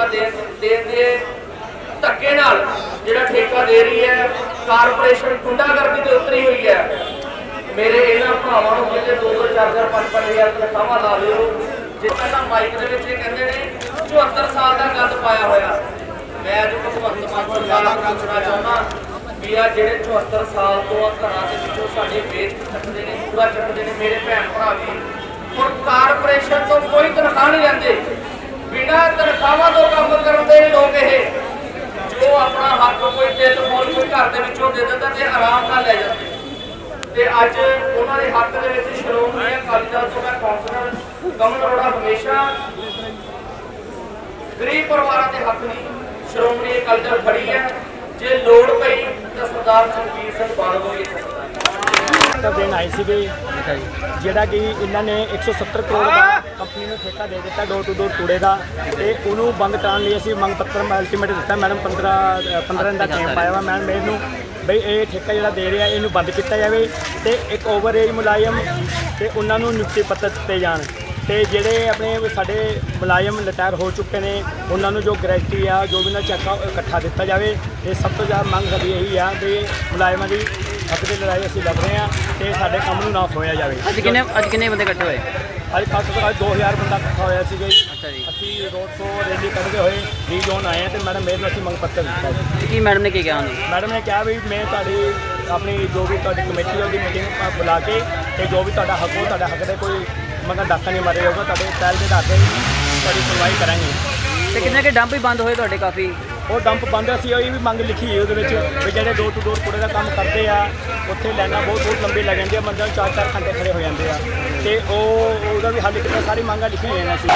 ਠੇਕਾ ਦੇਣ ਦੇਣ ਦੇ ਧੱਕੇ ਨਾਲ ਜਿਹੜਾ ਠੇਕਾ ਦੇ ਰਹੀ ਹੈ, ਕਾਰਪੋਰੇਸ਼ਨ ਗੁੰਡਾਗਰਦੀ ਤੇ ਉਤਰੀ ਹੋਈ ਹੈ। ਮੇਰੇ ਇਹਨਾਂ ਭਰਾਵਾਂ ਨੂੰ ਕਹਿੰਦੇ 2 4 4 5 5 ਰੁਪਏ ਤਨਖਾਹਾਂ ਲਾ ਦਿਓ। ਜੇ ਪਹਿਲਾਂ ਮਾਈਕ ਦੇ ਵਿੱਚ ਇਹ ਕਹਿੰਦੇ ਨੇ 74 ਸਾਲ ਦਾ ਗੰਦ ਪਾਇਆ ਹੋਇਆ। ਮੈਂ ਜੋ ਭਗਵੰਤ ਮਾਨ ਸਰਕਾਰ ਨੂੰ ਪੁੱਛਣਾ ਚਾਹੁੰਦਾ, ਵੀ ਆ ਜਿਹੜੇ 74 ਸਾਲ ਤੋਂ ਆ ਘਰਾਂ ਦੇ ਵਿੱਚੋਂ ਸਾਡੇ ਵੇਚ ਚੱਕਦੇ ਨੇ ਪੂਰਾ ਚੱਕਦੇ ਨੇ, ਮੇਰੇ ਭੈਣ ਭਰਾ ਵੀ, ਹੁਣ ਕਾਰਪੋਰੇਸ਼ਨ ਤੋਂ ਕੋਈ ਤਨਖਾਹ ਨਹੀਂ ਲੈਂਦੇ। ਬਿਨਾਂ ਤਨਖਾਹਾਂ ਤੋਂ ਕੰਮ ਕਰਨ ਲੋਕ ਇਹ ਜੋ ਆਪਣਾ ਹੱਕ ਕੋਈ ਦਿਲ ਕੋਈ ਘਰ ਦੇ ਵਿੱਚੋਂ ਦੇ ਦਿੰਦਾ ਤੇ ਆਰਾਮ ਨਾਲ ਲੈ ਜਾਂਦੇ। ਤੇ ਅੱਜ ਉਹਨਾਂ ਦੇ ਹੱਕ ਦੇ ਵਿੱਚ ਸ਼੍ਰੋਮਣੀ ਅਕਾਲੀ ਦਲ ਤੋਂ ਮੈਂ ਕੌਂਸਲਰ ਕਮਲ ਅਰੋੜਾ ਹਮੇਸ਼ਾ ਗਰੀਬ ਪਰਿਵਾਰਾਂ ਦੇ ਹੱਕ ਲਈ ਸ਼੍ਰੋਮਣੀ ਅਕਾਲੀ ਦਲ ਖੜੀ ਹੈ। ਜੇ ਲੋੜ ਪਈ ਤਾਂ ਸਰਦਾਰ ਸੁਖਬੀਰ ਸਿੰਘ ਬਾਦਲ ਨੂੰ ਇਹ ਤਾਂ ਦੇਣ ਆਏ ਸੀਗੇ। ਜਿਹੜਾ ਕਿ ਇਹਨਾਂ ਨੇ 170 ਕਰੋੜ ਦਾ ਕੰਪਨੀ ਨੂੰ ਠੇਕਾ ਦੇ ਦਿੱਤਾ ਡੋਰ ਟੂ ਡੋਰ ਕੂੜੇ ਦਾ ਤੇ ਉਹਨੂੰ ਬੰਦ ਕਰਾਉਣ ਲਈ ਅਸੀਂ ਮੰਗ ਪੱਤਰ ਅਲਟੀਮੇਟ ਦਿੱਤਾ। ਮੈਡਮ 15 ਅ, 15 ਦਿਨ ਦਾ ਕੈਂਪ ਆਇਆ ਵਾ ਮੈਡਮ ਮੈਨੂੰ ਬਈ ਇਹ ਠੇਕਾ ਜਿਹੜਾ ਦੇ ਰਿਹਾ ਇਹਨੂੰ ਬੰਦ ਕੀਤਾ ਜਾਵੇ ਤੇ ਇੱਕ ਓਵਰ ਏਜ ਮੁਲਾਜ਼ਮ ਤੇ ਉਹਨਾਂ ਨੂੰ ਨਿਯੁਕਤੀ ਪੱਤਰ ਦਿੱਤੇ ਜਾਣ। ਤੇ ਜਿਹੜੇ ਆਪਣੇ ਸਾਡੇ ਮੁਲਾਜ਼ਮ ਰਿਟਾਇਰ ਹੋ ਚੁੱਕੇ ਨੇ ਉਹਨਾਂ ਨੂੰ ਜੋ ਗਰੰਟੀ ਆ ਜੋ ਵੀ ਉਹਨਾਂ ਚੈੱਕ ਇਕੱਠਾ ਦਿੱਤਾ ਜਾਵੇ। ਤੇ ਸਭ ਤੋਂ ਜ਼ਿਆਦਾ ਮੰਗ ਸਾਡੀ ਇਹੀ ਆ ਵੀ ਮੁਲਾਜ਼ਮਾਂ ਦੀ ਹੱਕ ਦੀ ਲੜਾਈ ਅਸੀਂ ਲੜ ਰਹੇ ਆ ਤੇ ਸਾਡੇ ਕੰਮ ਨੂੰ ਨਾ ਖੋਇਆ ਜਾਵੇ। ਅੱਜ ਕਿੰਨੇ ਅੱਜ ਕਿੰਨੇ ਬੰਦੇ ਇਕੱਠੇ ਹੋਏ? ਅੱਜ ਕੱਲ੍ਹ ਤੋਂ ਅੱਜ 2000 ਬੰਦਾ ਇਕੱਠਾ ਹੋਇਆ ਸੀਗਾ ਜੀ ਅੱਛਾ ਜੀ। ਅਸੀਂ ਰੋਡ ਸ਼ੋ ਰੈਲੀ ਕੱਢਦੇ ਹੋਏ ਰੀ ਜ਼ੋਨ ਆਏ ਤੇ ਮੈਡਮ ਮੇਰੇ ਨੂੰ ਅਸੀਂ ਮੰਗ ਪੱਤਰ ਦਿੱਤਾ ਜੀ। ਤੇ ਕੀ ਮੈਡਮ ਨੇ ਕੀ ਕਿਹਾ ਉਹਨੂੰ? ਮੈਡਮ ਨੇ ਕਿਹਾ ਵੀ ਮੈਂ ਤੁਹਾਡੀ ਆਪਣੀ ਜੋ ਵੀ ਤੁਹਾਡੀ ਕਮੇਟੀ ਉਹਦੀ ਮੀਟਿੰਗ ਬੁਲਾ ਕੇ ਤੇ ਜੋ ਵੀ ਤੁਹਾਡਾ ਹੱਕ ਹੋ ਤੁਹਾਡਾ ਹੱਕ ਦੇ ਕੋਈ ਮਗਰ ਡਾਕਾ ਨਹੀਂ ਮਾਰੇ ਹੋਊਗਾ ਤੁਹਾਡੇ ਪਹਿਲ ਦੇ ਆਧਾਰ ਤੇ ਤੁਹਾਡੀ ਸੁਣਵਾਈ ਕਰਾਂਗੇ। ਤੇ ਕਿੰਨੇ ਕਿ ਡੰਪ ਵੀ ਬੰਦ ਹੋਏ ਤੁਹਾਡੇ ਕਾਫੀ? ਉਹ ਡੰਪ ਬੰਦ ਸੀ ਉਹ ਵੀ ਮੰਗ ਲਿਖੀ ਹੈ ਉਹਦੇ ਵਿੱਚ ਵੀ ਜਿਹੜੇ ਡੋਰ ਟੂ ਡੋਰ ਕੂੜੇ ਦਾ ਕੰਮ ਕਰਦੇ ਆ, ਉੱਥੇ ਲਾਈਨਾਂ ਬਹੁਤ ਬਹੁਤ ਲੰਬੀ ਲੱਗ ਜਾਂਦੀਆਂ, ਬੰਦਿਆਂ ਨੂੰ ਚਾਰ ਚਾਰ ਘੰਟੇ ਖੜੇ ਹੋ ਜਾਂਦੇ ਆ। ਤੇ ਉਹ ਉਹਦਾ ਵੀ ਹੱਲ ਕੀਤਾ, ਸਾਰੀ ਮੰਗਾਂ ਲਿਖੀਆਂ ਹੋਈਆਂ ਸੀ